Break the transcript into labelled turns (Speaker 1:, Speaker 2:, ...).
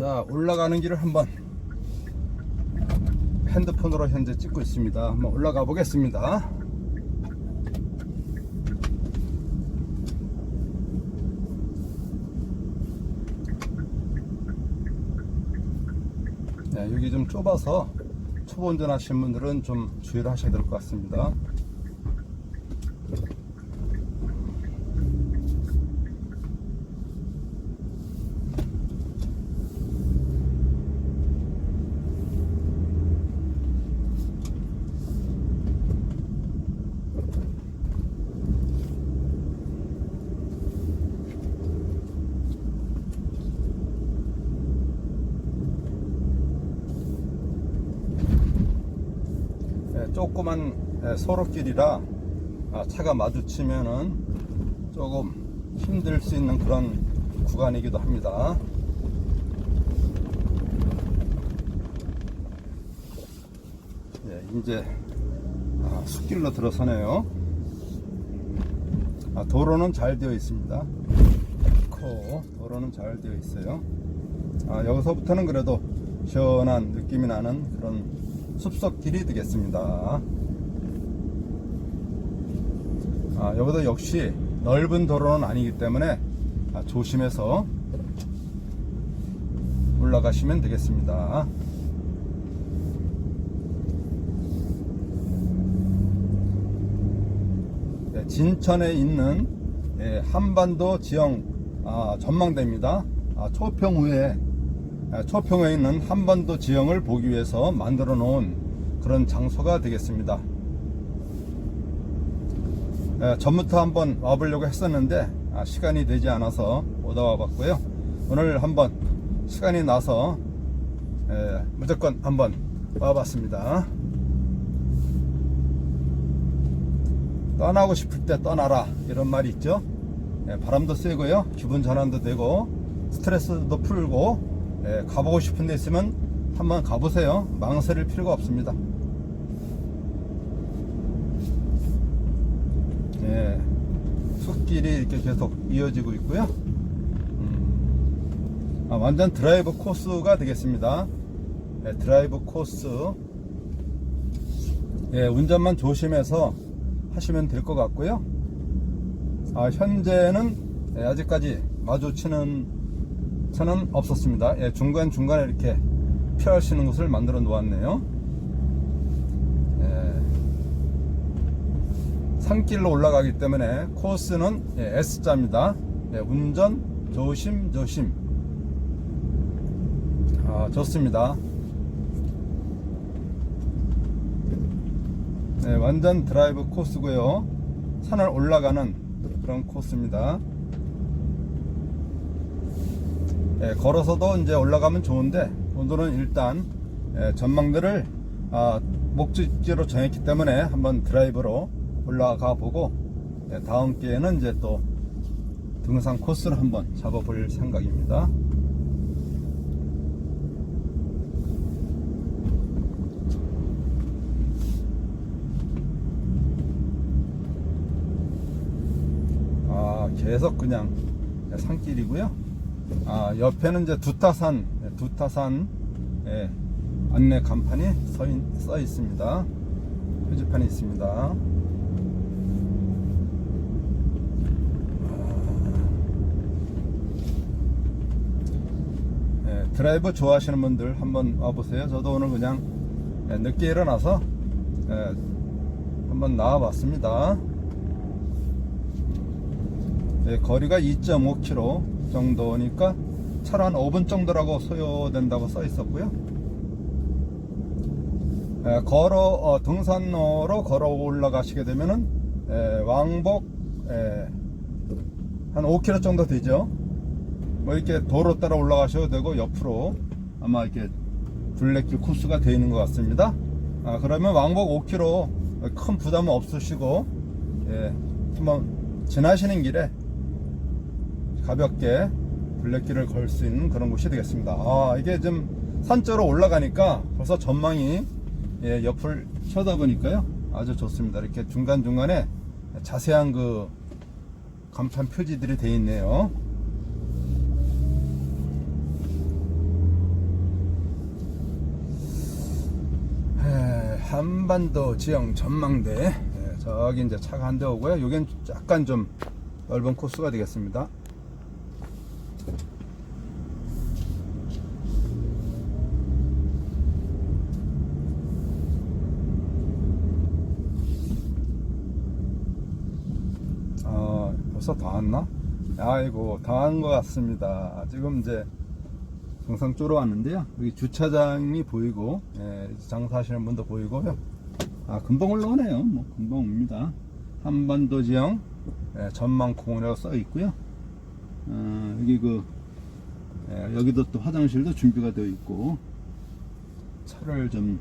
Speaker 1: 자 올라가는 길을 한번 핸드폰으로 현재 찍고 있습니다. 한번 올라가 보겠습니다. 네, 여기 좀 좁아서 초보 운전하시는 분들은 좀 주의를 하셔야 될 것 같습니다 예, 조그만 예, 소로길이라 아, 차가 마주치면은 조금 힘들 수 있는 그런 구간이기도 합니다. 예, 이제 아, 숲길로 들어서네요. 아, 도로는 잘 되어 있습니다. 코 도로는 잘 되어 있어요. 아, 여기서부터는 그래도 시원한 느낌이 나는 그런 숲속 길이 되겠습니다. 아, 여기도 역시 넓은 도로는 아니기 때문에 아, 조심해서 올라가시면 되겠습니다. 네, 진천에 있는 예, 한반도 지형 아, 전망대입니다. 아, 초평 후에 아, 초평에 있는 한반도 지형을 보기 위해서 만들어 놓은 그런 장소가 되겠습니다. 예, 전부터 한번 와보려고 했었는데 아, 시간이 되지 않아서 못 와봤고요. 오늘 한번 시간이 나서 예, 무조건 한번 와봤습니다. 떠나고 싶을 때 떠나라 이런 말이 있죠. 예, 바람도 쐬고요, 기분 전환도 되고 스트레스도 풀고 예, 가보고 싶은 데 있으면 한번 가보세요. 망설일 필요가 없습니다. 예, 숲길이 이렇게 계속 이어지고 있고요. 음, 아, 완전 드라이브 코스가 되겠습니다. 예, 드라이브 코스. 예, 운전만 조심해서 하시면 될 것 같고요. 아, 현재는 예, 아직까지 마주치는 차는 없었습니다. 예, 중간중간에 이렇게 피할 수 있는 곳을 만들어 놓았네요. 예, 산길로 올라가기 때문에 코스는 예, S자입니다. 예, 운전 조심 조심. 아, 좋습니다. 네, 완전 드라이브 코스고요. 산을 올라가는 그런 코스입니다. 예, 걸어서도 이제 올라가면 좋은데 오늘은 일단 예, 전망대를 아, 목적지로 정했기 때문에 한번 드라이브로 올라가 보고 예, 다음 기회에는 이제 또 등산 코스를 한번 잡아볼 생각입니다. 아, 계속 그냥 산길이고요. 아, 옆에는 이제 두타산, 예, 두타산 예, 안내 간판이 서, 있, 써 있습니다. 표지판이 있습니다. 예, 드라이브 좋아하시는 분들 한번 와보세요. 저도 오늘 그냥 예, 늦게 일어나서 예, 한번 나와봤습니다. 예, 거리가 2.5km 정도니까 차로 한 5분 정도라고 소요된다고 써 있었고요. 예, 걸어 어, 등산로로 걸어 올라가시게 되면은 예, 왕복 예, 한 5km 정도 되죠. 뭐 이렇게 도로 따라 올라가셔도 되고 옆으로 아마 이렇게 둘레길 코스가 되어 있는 것 같습니다. 아, 그러면 왕복 5km 큰 부담은 없으시고 예, 한번 지나시는 길에 가볍게 블랙길을 걸 수 있는 그런 곳이 되겠습니다. 아, 이게 좀 산쪽으로 올라가니까 벌써 전망이 예, 옆을 쳐다보니까요. 아주 좋습니다. 이렇게 중간중간에 자세한 그 간판 표지들이 되어 있네요. 예, 한반도 지형 전망대 예, 저기 이제 차가 한 대 오고요. 여긴 약간 좀 넓은 코스가 되겠습니다. 벌써 다 왔나? 아이고, 다온것 같습니다. 지금 이제 정상 쪽으로 왔는데요. 여기 주차장이 보이고, 예, 장사하시는 분도 보이고요. 아, 금방 올라오네요. 뭐, 금방 옵니다. 한반도 지형 예, 전망공원이라고 써 있고요. 어, 여기 그, 예, 여기도 또 화장실도 준비가 되어 있고, 차를 좀